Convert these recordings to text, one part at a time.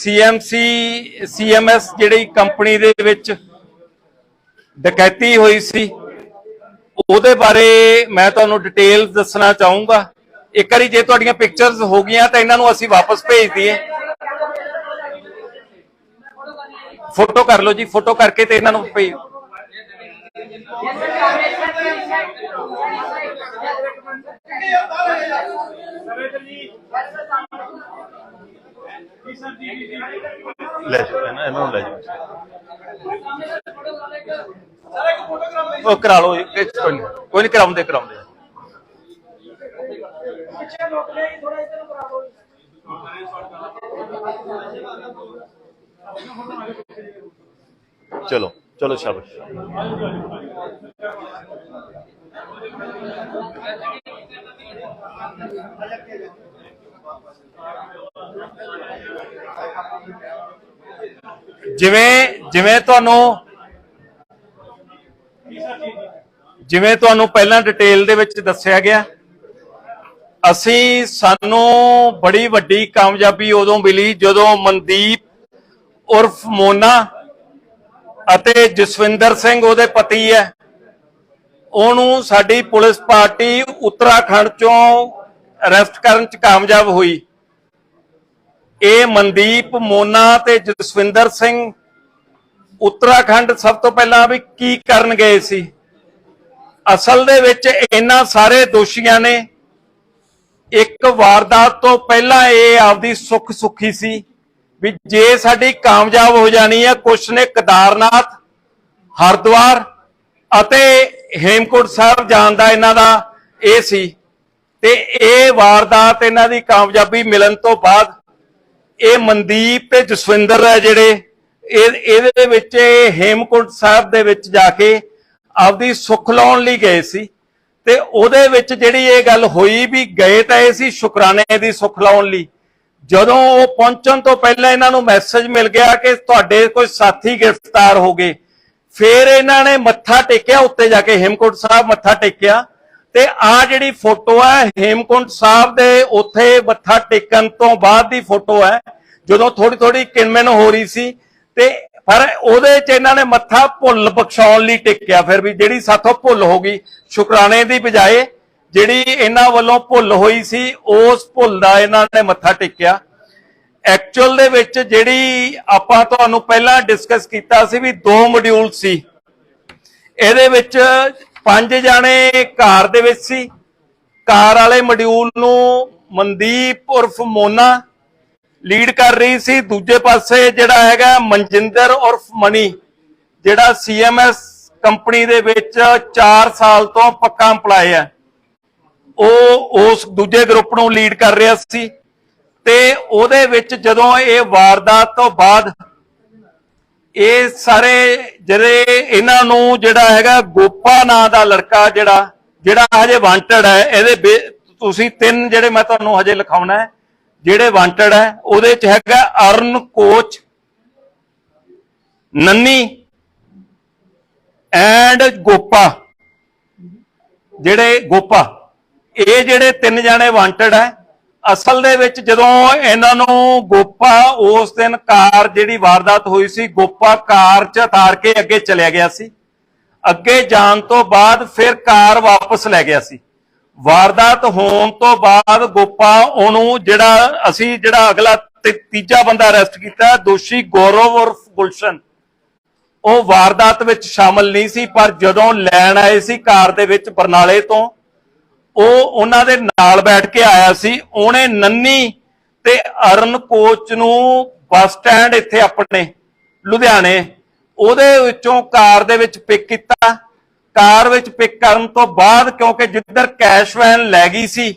CMC CMS ਜਿਹੜੀ company ਦੇ ਵਿੱਚ ਡਕੈਤੀ ਹੋਈ ਸੀ। ਉਹਦੇ ਬਾਰੇ ਮੈਂ ਤੁਹਾਨੂੰ ਡਿਟੇਲ ਦੱਸਣਾ ਚਾਹੂੰਗਾ। ਇੱਕ ਵਾਰੀ ਜੇ ਤੁਹਾਡੀਆਂ ਪਿਕਚਰਸ ਹੋ ਗਈਆਂ ਤਾਂ ਇਹਨਾਂ ਨੂੰ ਅਸੀਂ ਵਾਪਸ ਭੇਜ ਦਈਏ। ਫੋਟੋ ਕਰ ਲਓ ਜੀ ਫੋਟੋ ਕਰਕੇ ਤੇ ਇਹਨਾਂ ਨੂੰ ਭੇਜ ਲੈ ਜਾਓ, ਇਹਨਾਂ ਇਹਨਾਂ ਨੂੰ ਲੈ ਜਾਓ। ਉਹ ਕਰਾ ਲਓ ਇਹ ਕੋਈ ਨਹੀਂ ਕੋਈ ਨਹੀਂ ਕਰਾਉਂਦੇ ਕਰਾਉਂਦੇ। ਚਲੋ ਚਲੋ ਸ਼ਾਬਾਸ਼। ਜਿਵੇਂ ਜਿਵੇਂ ਤੁਹਾਨੂੰ ਜਿਵੇਂ ਤੁਹਾਨੂੰ ਪਹਿਲਾਂ ਡਿਟੇਲ ਦੇ ਵਿੱਚ ਦੱਸਿਆ ਗਿਆ, ਅਸੀਂ ਸਾਨੂੰ ਬੜੀ ਵੱਡੀ ਕਾਮਯਾਬੀ ਉਦੋਂ ਮਿਲੀ ਜਦੋਂ ਮਨਦੀਪ ਉਰਫ ਮੋਨਾ ਅਤੇ ਜਸਵਿੰਦਰ ਸਿੰਘ ਉਹਦੇ ਪਤੀ ਹੈ। ਉਹਨੂੰ ਸਾਡੀ ਪੁਲਿਸ ਪਾਰਟੀ ਉੱਤਰਾਖੰਡ ਚੋਂ ਅਰੈਸਟ ਕਰਨ ਚ ਕਾਮਯਾਬ ਹੋਈ। ਇਹ ਮਨਦੀਪ ਮੋਨਾ ਤੇ ਜਸਵਿੰਦਰ ਸਿੰਘ ਉੱਤਰਾਖੰਡ ਸਭ ਤੋਂ ਪਹਿਲਾਂ ਵੀ ਕੀ ਕਰਨ ਗਏ ਸੀ? ਅਸਲ ਦੇ ਵਿੱਚ ਇਹਨਾਂ ਸਾਰੇ ਦੋਸ਼ੀਆਂ ਨੇ ਇੱਕ ਵਾਰਦਾਤ ਤੋਂ ਪਹਿਲਾਂ ਇਹ ਆਪਦੀ ਸੁੱਖ ਸੁਖੀ ਸੀ ਵੀ ਜੇ ਸਾਡੀ ਕਾਮਯਾਬ ਹੋ ਜਾਣੀ ਹੈ, ਕੁਛ ਨੇ ਕਦਾਰਨਾਥ, ਹਰਿਦੁਆਰ ਅਤੇ ਹੇਮਕੁੰਟ ਸਾਹਿਬ ਜਾਣ ਦਾ ਇਹਨਾਂ ਦਾ ਇਹ ਸੀ। ਤੇ ਇਹ ਵਾਰਦਾਤ ਇਹਨਾਂ ਦੀ ਕਾਮਯਾਬੀ ਮਿਲਣ ਤੋਂ ਬਾਅਦ ਇਹ ਮਨਦੀਪ ਤੇ ਜਸਵਿੰਦਰ ਹੈ ਜਿਹੜੇ, ਇਹ, ਇਹਦੇ ਵਿੱਚ ਹੇਮਕੁੰਟ ਸਾਹਿਬ ਦੇ ਵਿੱਚ ਜਾ ਕੇ ਆਪਦੀ ਸੁੱਖ ਲਾਉਣ ਲਈ ਗਏ ਸੀ। ਤੇ ਉਹਦੇ ਵਿੱਚ ਜਿਹੜੀ ਇਹ ਗੱਲ ਹੋਈ ਵੀ ਗਏ ਤਾਂ ਇਹ ਸੀ ਸ਼ੁਕਰਾਨੇ ਦੀ ਸੁੱਖ ਲਾਉਣ ਲਈ। ਜਦੋਂ ਉਹ ਪਹੁੰਚਣ ਤੋਂ ਪਹਿਲਾਂ ਇਹਨਾਂ ਨੂੰ ਮੈਸੇਜ ਮਿਲ ਗਿਆ ਕਿ ਤੁਹਾਡੇ ਕੋਈ ਸਾਥੀ ਗ੍ਰਿਫਤਾਰ ਹੋ ਗਏ। ਫਿਰ ਇਹਨਾਂ ਨੇ ਮੱਥਾ ਟੇਕਿਆ, ਉੱਤੇ ਜਾ ਕੇ ਹੇਮਕੁੰਟ ਸਾਹਿਬ ਮੱਥਾ ਟੇਕਿਆ। ਤੇ ਆ ਜਿਹੜੀ ਫੋਟੋ ਹੈ, ਹੇਮਕੁੰਟ ਸਾਹਿਬ ਦੇ ਉੱਥੇ ਮੱਥਾ ਟੇਕਣ ਤੋਂ ਬਾਅਦ ਦੀ ਫੋਟੋ ਹੈ, ਜਦੋਂ ਥੋੜੀ ਥੋੜੀ ਕਿਣਮਿਣ ਹੋ ਰਹੀ ਸੀ ਤੇ ਪਰ ਉਹਦੇ ਚ ਇਹਨਾਂ ਨੇ ਮੱਥਾ ਭੁੱਲ ਬਖਸ਼ਾਉਣ ਲਈ ਟੇਕਿਆ। ਫਿਰ ਵੀ ਜਿਹੜੀ ਸਾਥੋਂ ਭੁੱਲ ਹੋ ਗਈ, ਸ਼ੁਕਰਾਨੇ ਦੀ ਬਜਾਏ ਜਿਹੜੀ ਇਹਨਾਂ ਵੱਲੋਂ ਭੁੱਲ ਹੋਈ ਸੀ, ਉਸ ਭੁੱਲ ਦਾ ਇਹਨਾਂ ਨੇ ਮੱਥਾ ਟੇਕਿਆ। ਐਕਚੁਅਲ ਦੇ ਵਿੱਚ ਜਿਹੜੀ ਆਪਾਂ ਤੁਹਾਨੂੰ ਪਹਿਲਾਂ ਡਿਸਕਸ ਕੀਤਾ ਸੀ ਵੀ ਦੋ ਮੋਡਿਊਲ ਸੀ। ਇਹਦੇ ਵਿੱਚ ਪੰਜ ਜਾਣੇ ਕਾਰ ਦੇ ਵਿੱਚ ਸੀ। ਕਾਰ ਵਾਲੇ ਮੋਡਿਊਲ ਨੂੰ ਮਨਦੀਪ ਉਰਫ ਮੋਨਾ ਲੀਡ ਕਰ ਰਹੀ ਸੀ। ਦੂਜੇ ਪਾਸੇ ਜਿਹੜਾ ਹੈਗਾ ਮਨਜਿੰਦਰ ਉਰਫ ਮਣੀ ਜਿਹੜਾ ਸੀਐਮਐਸ ਕੰਪਨੀ ਦੇ ਵਿੱਚ 4 ਸਾਲ ਤੋਂ ਪੱਕਾ EMPLOYE ਹੈ। ਉਹ ਉਸ ਦੂਜੇ ਗਰੁੱਪ ਨੂੰ ਲੀਡ ਕਰ ਰਿਹਾ ਸੀ ਤੇ ਉਹਦੇ ਵਿੱਚ ਜਦੋਂ ਇਹ ਵਾਰਦਾਤ ਤੋਂ ਬਾਅਦ ਇਹ ਸਾਰੇ ਜਿਹੜੇ ਇਹਨਾਂ ਨੂੰ ਜਿਹੜਾ ਹੈਗਾ ਗੋਪਾ ਨਾਂ ਦਾ ਲੜਕਾ ਜਿਹੜਾ ਜਿਹੜਾ ਹਜੇ ਵਾਂਟਡ ਹੈ, ਇਹਦੇ ਬੇ- ਤੁਸੀਂ ਤਿੰਨ ਜਿਹੜੇ ਮੈਂ ਤੁਹਾਨੂੰ ਹਜੇ ਲਿਖਾਉਣਾ ਹੈ, ਜਿਹੜੇ ਵਾਂਟਡ ਹੈ, ਉਹਦੇ ਚ ਹੈਗਾ ਅਰਨ ਕੋਚ, ਨੰਨੀ ਐਂਡ ਗੋਪਾ। ਜਿਹੜੇ ਗੋਪਾ, ਇਹ ਜਿਹੜੇ ਤਿੰਨ ਜਾਣੇ ਵਾਂਟਡ ਹੈ ਅਸਲ ਦੇ ਵਿੱਚ ਜਦੋਂ ਇਹਨਾਂ ਨੂੰ ਗੋਪਾ ਉਸ ਦਿਨ ਕਾਰ ਜਿਹੜੀ ਵਾਰਦਾਤ ਹੋਈ ਸੀ, ਗੋਪਾ ਕਾਰ 'ਚ ਉਤਾਰ ਕੇ ਅੱਗੇ ਚਲਿਆ ਗਿਆ ਸੀ। ਅੱਗੇ ਜਾਣ ਤੋਂ ਬਾਅਦ ਫਿਰ ਕਾਰ ਵਾਪਸ ਲੈ ਗਿਆ ਸੀ। ਵਾਰਦਾਤ ਹੋਣ ਤੋਂ ਬਾਅਦ ਗੋਪਾ ਉਹਨੂੰ ਜਿਹੜਾ ਅਸੀਂ ਜਿਹੜਾ ਅਗਲਾ ਤੀਜਾ ਬੰਦਾ ਅਰੈਸਟ ਕੀਤਾ, ਦੋਸ਼ੀ ਗੌਰਵ ਉਰਫ ਗੁਲਸ਼ਨ। ਉਹ ਵਾਰਦਾਤ ਵਿੱਚ ਸ਼ਾਮਲ ਨਹੀਂ ਸੀ, ਪਰ ਜਦੋਂ ਲੈਣ ਆਏ ਸੀ ਕਾਰ ਦੇ ਵਿੱਚ ਬਰਨਾਲੇ ਤੋਂ ਉਹ ਉਹਨਾਂ ਦੇ ਨਾਲ ਬੈਠ ਕੇ ਆਇਆ ਸੀ। ਉਹਨੇ ਨੰਨੀ ਤੇ ਅਰਨ ਕੋਚ ਨੂੰ ਬੱਸ ਸਟੈਂਡ ਇੱਥੇ ਆਪਣੇ, ਲੁਧਿਆਣੇ, ਉਹਦੇ ਵਿੱਚੋਂ ਕਾਰ ਦੇ ਵਿੱਚ ਪਿਕ ਕੀਤਾ। ਕਾਰ ਵਿੱਚ ਪਿਕ ਕਰਨ ਤੋਂ ਬਾਅਦ ਕਿਉਂਕਿ ਜਿੱਧਰ ਕੈਸ਼ ਵੈਨ ਲੈ ਗਈ ਸੀ,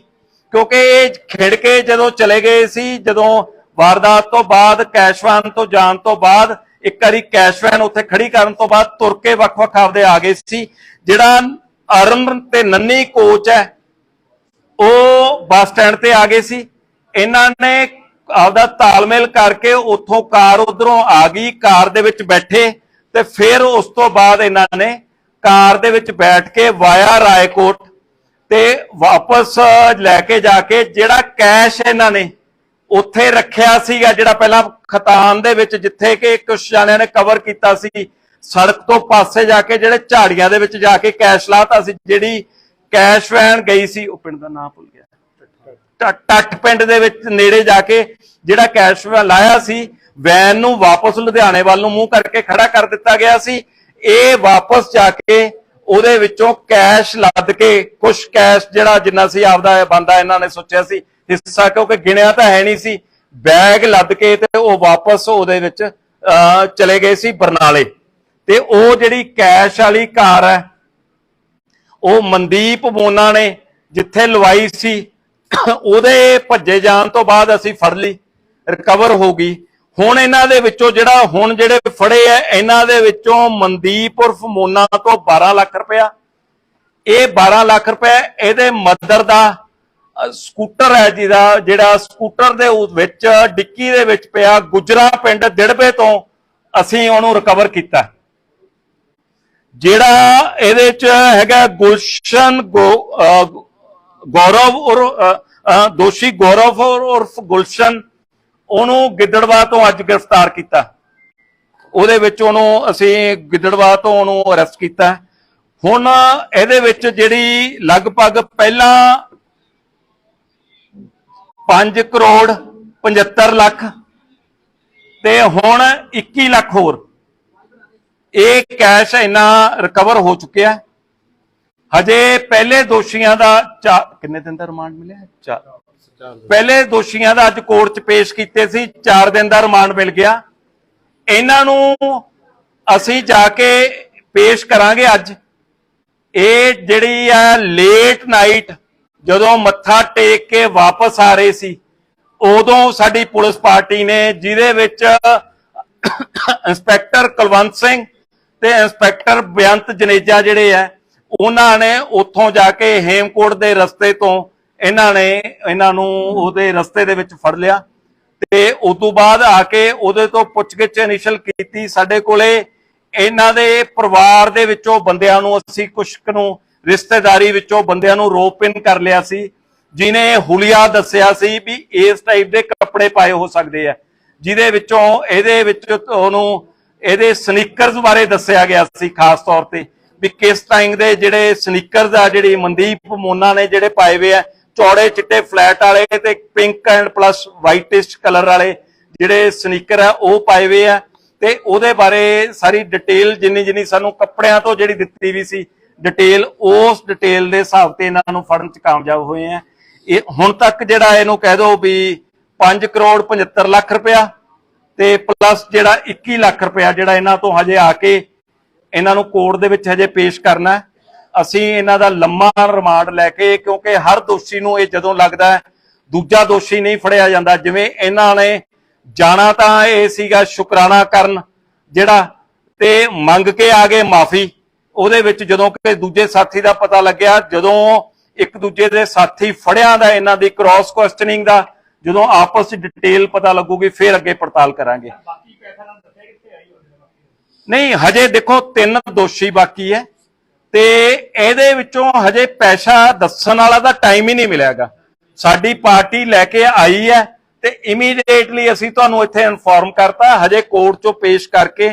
ਕਿਉਂਕਿ ਇਹ ਖਿੜ ਕੇ ਜਦੋਂ ਚਲੇ ਗਏ ਸੀ, ਜਦੋਂ ਵਾਰਦਾਤ ਤੋਂ ਬਾਅਦ ਕੈਸ਼ ਵੈਨ ਤੋਂ ਜਾਣ ਤੋਂ ਬਾਅਦ ਇੱਕ ਵਾਰੀ ਕੈਸ਼ ਵੈਨ ਉੱਥੇ ਖੜੀ ਕਰਨ ਤੋਂ ਬਾਅਦ ਤੁਰ ਕੇ ਵੱਖ-ਵੱਖ ਆਪਦੇ ਆ ਗਏ ਸੀ। ਜਿਹੜਾ ਅਰਨ ਤੇ ਨੰਨੀ ਕੋਚ ਹੈ ਉਹ ਬੱਸ ਸਟੈਂਡ ਤੇ ਆ ਗਏ ਸੀ। ਇਹਨਾਂ ਨੇ ਆਪਦਾ ਤਾਲਮੇਲ ਕਰਕੇ ਉੱਥੋਂ ਕਾਰ ਉਧਰੋਂ ਆ ਗਈ, ਕਾਰ ਦੇ ਵਿੱਚ ਬੈਠੇ ਤੇ ਫਿਰ ਉਸ ਤੋਂ ਬਾਅਦ ਇਹਨਾਂ ਨੇ ਕਾਰ ਦੇ ਵਿੱਚ ਬੈਠ ਕੇ ਵਾਇਆ ਰਾਏਕੋਟ ਤੇ ਵਾਪਸ ਲੈ ਕੇ ਜਾ ਕੇ ਜਿਹੜਾ ਕੈਸ਼ ਇਹਨਾਂ ਨੇ ਉੱਥੇ ਰੱਖਿਆ ਸੀਗਾ, ਜਿਹੜਾ ਪਹਿਲਾਂ ਖਤਾਨ ਦੇ ਵਿੱਚ ਜਿੱਥੇ ਕਿ ਕੁਝ ਜਾਣਿਆਂ ਨੇ ਕਵਰ ਕੀਤਾ ਸੀ, ਸੜਕ ਤੋਂ ਪਾਸੇ ਜਾ ਕੇ ਜਿਹੜੇ ਝਾੜੀਆਂ ਦੇ ਵਿੱਚ ਜਾ ਕੇ ਕੈਸ਼ ਲਾਤਾ ਸੀ, ਜਿਹੜੀ ਕੈਸ਼ ਵੈਨ ਗਈ ਸੀ ਉਹ ਪਿੰਡ ਦਾ ਨਾਮ ਭੁੱਲ ਗਿਆ। ਟੱਟ ਪਿੰਡ ਦੇ ਵਿੱਚ ਨੇੜੇ ਜਾ ਕੇ ਜਿਹੜਾ ਕੈਸ਼ ਵੈਨ ਲਾਇਆ ਸੀ ਵੈਨ ਨੂੰ ਵਾਪਸ ਲੁਧਿਆਣੇ ਵੱਲ ਨੂੰ ਮੂੰਹ ਕਰਕੇ ਖੜਾ ਕਰ ਦਿੱਤਾ ਗਿਆ ਸੀ। ਇਹ ਵਾਪਸ ਜਾ ਕੇ ਉਹਦੇ ਵਿੱਚੋਂ ਕੈਸ਼ ਲੱਦ ਕੇ ਕੁਝ ਕੈਸ਼ ਜਿਹੜਾ ਜਿੰਨਾ ਸੀ ਆਪਦਾ ਬੰਦਾ ਇਹਨਾਂ ਨੇ ਸੋਚਿਆ ਸੀ ਹਿੱਸਾ ਕਿਉਂਕਿ ਗਿਣਿਆ ਤਾਂ ਹੈ ਨਹੀਂ ਸੀ ਬੈਗ ਲੱਦ ਕੇ ਤੇ ਉਹ ਵਾਪਸ ਉਹਦੇ ਵਿੱਚ ਅਹ, ਚਲੇ ਗਏ ਸੀ ਬਰਨਾਲੇ। ਤੇ ਉਹ ਜਿਹੜੀ ਕੈਸ਼ ਵਾਲੀ ਕਾਰ ਹੈ ਉਹ ਮਨਦੀਪ ਮੋਨਾ ਨੇ ਜਿੱਥੇ ਲਵਾਈ ਸੀ, ਉਹਦੇ ਭੱਜੇ ਜਾਣ ਤੋਂ ਬਾਅਦ ਅਸੀਂ ਫੜ ਲਈ ਰਿਕਵਰ ਹੋ ਗਈ। ਹੁਣ ਇਹਨਾਂ ਦੇ ਵਿੱਚੋਂ ਜਿਹੜਾ, ਹੁਣ ਜਿਹੜੇ ਫੜੇ ਆ, ਇਹਨਾਂ ਦੇ ਵਿੱਚੋਂ ਮਨਦੀਪ ਉਰਫ ਮੋਨਾ ਤੋਂ 12 ਲੱਖ ਰੁਪਇਆ। ਇਹ 12 ਲੱਖ ਰੁਪਇਆ ਇਹਦੇ ਮਦਰ ਦਾ ਸਕੂਟਰ ਹੈ ਜਿਹਦਾ, ਜਿਹੜਾ ਸਕੂਟਰ ਦੇ ਵਿੱਚ, ਡਿੱਕੀ ਦੇ ਵਿੱਚ ਪਿਆ, ਗੁਜਰਾ ਪਿੰਡ ਦਿੜਬੇ ਤੋਂ ਅਸੀਂ ਉਹਨੂੰ ਰਿਕਵਰ ਕੀਤਾ। ਜਿਹੜਾ ਇਹਦੇ ਚ ਹੈਗਾ ਗੁਲਸ਼ਨ ਗੋ- ਗੌਰਵ ਔਰ ਦੋਸ਼ੀ ਗੌਰਵ ਔਰ ਉਰਫ ਗੁਲਸ਼ਨ, ਉਹਨੂੰ ਗਿੱਦੜਵਾ ਤੋਂ ਅੱਜ ਗ੍ਰਿਫਤਾਰ ਕੀਤਾ। ਉਹਦੇ ਵਿੱਚ ਉਹਨੂੰ ਅਸੀਂ ਗਿੱਦੜਵਾ ਤੋਂ ਉਹਨੂੰ ਅਰੈਸਟ ਕੀਤਾ। ਹੁਣ ਇਹਦੇ ਵਿੱਚ ਜਿਹੜੀ ਲਗਭਗ ਪਹਿਲਾਂ 5 ਕਰੋੜ 75 ਲੱਖ ਤੇ ਹੁਣ 21 ਲੱਖ ਹੋਰ। ਇਹ ਕੈਸ਼ ਇੰਨਾ ਰਿਕਵਰ ਹੋ ਚੁੱਕਿਆ ਹਜੇ ਪਹਿਲੇ ਦੋਸ਼ੀਆਂ ਦਾ ਕਿੰਨੇ ਦਿਨ ਦਾ ਰਿਮਾਂਡ ਮਿਲਿਆ ਚਾਰ ਪਹਿਲੇ ਦੋਸ਼ੀਆਂ ਦਾ ਅੱਜ ਕੋਰਟ 'ਚ ਪੇਸ਼ ਕੀਤੇ ਸੀ 4 ਦਿਨ ਦਾ ਰਿਮਾਂਡ ਮਿਲ ਗਿਆ। ਇਹਨਾਂ ਨੂੰ ਅਸੀਂ ਜਾ ਕੇ ਪੇਸ਼ ਕਰਾਂਗੇ ਅੱਜ। ਇਹ ਜਿਹੜੀ ਆ ਲੇਟ ਨਾਈਟ ਜਦੋਂ ਮੱਥਾ ਟੇਕ ਕੇ ਵਾਪਸ ਆ ਰਹੇ ਸੀ, ਉਦੋਂ ਸਾਡੀ ਪੁਲਿਸ ਪਾਰਟੀ ਨੇ ਜਿਹਦੇ ਵਿੱਚ ਇੰਸਪੈਕਟਰ ਕੁਲਵੰਤ ਸਿੰਘ ਤੇ ਇੰਸਪੈਕਟਰ ਬੇਅੰਤ ਜਨੇਜਾ ਜਿਹੜੇ ਆ, ਉਹਨਾਂ ਨੇ ਉੱਥੋਂ ਜਾ ਕੇ ਹੇਮਕੋਟ ਦੇ ਰਸਤੇ ਤੋਂ ਇਹਨਾਂ ਨੇ, ਇਹਨਾਂ ਨੂੰ ਉਹਦੇ ਰਸਤੇ ਦੇ ਵਿੱਚ ਫੜ ਲਿਆ। ਤੇ ਉਸ ਤੋਂ ਬਾਅਦ ਆ ਕੇ ਉਹਦੇ ਤੋਂ ਪੁੱਛਗਿੱਛ ਇਨੀਸ਼ੀਅਲ ਕੀਤੀ ਸਾਡੇ ਕੋਲੇ। ਇਹਨਾਂ ਦੇ ਪਰਿਵਾਰ ਦੇ ਵਿੱਚੋਂ ਬੰਦਿਆਂ ਨੂੰ ਅਸੀਂ ਕੁਛ ਨੂੰ, ਰਿਸ਼ਤੇਦਾਰੀ ਵਿੱਚੋਂ ਬੰਦਿਆਂ ਨੂੰ ਰੋਪ ਕਰ ਲਿਆ ਸੀ। ਜਿਨੇ ਹੁਲੀਆ ਦੱਸਿਆ ਸੀ ਵੀ ਇਸ ਟਾਈਪ ਦੇ ਕੱਪੜੇ ਪਾਏ ਹੋ ਸਕਦੇ ਆ। ਜਿਹਦੇ ਵਿੱਚੋਂ, ਇਹਦੇ ਵਿੱਚ ਉਹਨੂੰ ਇਹਦੇ ਸਨੀਕਰਸ ਬਾਰੇ ਦੱਸਿਆ ਗਿਆ ਸੀ ਖਾਸ ਤੌਰ ਤੇ ਵੀ ਕਿਸ ਟਾਈਮ ਦੇ ਜਿਹੜੇ ਸਨੀਕਰਸ ਆ, ਜਿਹੜੀ ਮਨਦੀਪ ਮੋਨਾ ਨੇ ਜਿਹੜੇ ਪਾਏ ਹੋਏ ਆ, ਚੌੜੇ ਚਿੱਟੇ ਫਲੈਟ ਵਾਲੇ ਤੇ pink and plus whitish colour ਵਾਲੇ ਜਿਹੜੇ ਸਨੀਕਰ ਆ, ਉਹ ਪਾਏ ਹੋਏ ਆ ਤੇ ਉਹਦੇ ਬਾਰੇ ਸਾਰੀ ਡਿਟੇਲ ਜਿੰਨੀ ਜਿੰਨੀ ਸਾਨੂੰ ਕੱਪੜਿਆਂ ਤੋਂ ਜਿਹੜੀ ਦਿੱਤੀ ਵੀ ਸੀ ਡਿਟੇਲ ਉਸ ਡਿਟੇਲ ਦੇ ਹਿਸਾਬ ਤੇ ਇਹਨਾਂ ਨੂੰ ਫੜਨ ਚ ਕਾਮਯਾਬ ਹੋਏ ਆ। ਇਹ ਹੁਣ ਤੱਕ ਜਿਹੜਾ ਇਹਨੂੰ ਕਹਿ ਦੋ ਵੀ 5 ਕਰੋੜ 75 ਲੱਖ ਰੁਪਇਆ ਤੇ ਪਲੱਸ ਜਿਹੜਾ 21 ਲੱਖ ਰੁਪਇਆ ਜਿਹੜਾ ਇਹਨਾਂ ਤੋਂ ਹਜੇ ਆ ਕੇ ਇਹਨਾਂ ਨੂੰ ਕੋਰਟ ਦੇ ਵਿੱਚ ਹਜੇ ਪੇਸ਼ ਕਰਨਾ ਅਸੀਂ ਇਹਨਾਂ ਦਾ ਲੰਮਾ ਰਿਮਾਂਡ ਲੈ ਕੇ, ਕਿਉਂਕਿ ਹਰ ਦੋਸ਼ੀ ਨੂੰ ਇਹ ਜਦੋਂ ਲੱਗਦਾ ਦੂਜਾ ਦੋਸ਼ੀ ਨਹੀਂ ਫੜਿਆ ਜਾਂਦਾ। ਜਿਵੇਂ ਇਹਨਾਂ ਨੇ ਜਾਣਾ ਤਾਂ ਇਹ ਸੀਗਾ ਸ਼ੁਕਰਾਨਾ ਕਰਨ ਜਿਹੜਾ, ਤੇ ਮੰਗ ਕੇ ਆ ਗਏ ਮਾਫੀ। ਉਹਦੇ ਵਿੱਚ ਜਦੋਂ ਕਿ ਦੂਜੇ ਸਾਥੀ ਦਾ ਪਤਾ ਲੱਗਿਆ, ਜਦੋਂ ਇੱਕ ਦੂਜੇ ਦੇ ਸਾਥੀ ਫੜਿਆ ਦਾ ਇਹਨਾਂ ਦੀ ਕ੍ਰਾਸ ਕੁਐਸਚਨਿੰਗ ਦਾ ਜਦੋਂ ਆਪਸ ਵਿੱਚ ਡਿਟੇਲ ਪਤਾ ਲੱਗੂਗੀ ਫਿਰ ਅੱਗੇ ਪੜਤਾਲ ਕਰਾਂਗੇ। ਨਹੀਂ ਹਜੇ ਦੇਖੋ ਤਿੰਨ ਦੋਸ਼ੀ ਬਾਕੀ ਹੈ। ਤੇ ਇਹਦੇ ਵਿੱਚੋਂ ਹਜੇ ਪੈਸਾ ਦੱਸਣ ਵਾਲਾ ਦਾ ਟਾਈਮ ਹੀ ਨਹੀਂ ਮਿਲਿਆਗਾ ਸਾਡੀ ਪਾਰਟੀ ਲੈ ਕੇ ਆਈ ਹੈ ਤੇ ਇਮੀਡੀਏਟਲੀ ਅਸੀਂ ਤੁਹਾਨੂੰ ਇੱਥੇ ਇਨਫੋਰਮ ਕਰਤਾ ਹਜੇ ਕੋਰਟ ਚੋਂ ਪੇਸ਼ ਕਰਕੇ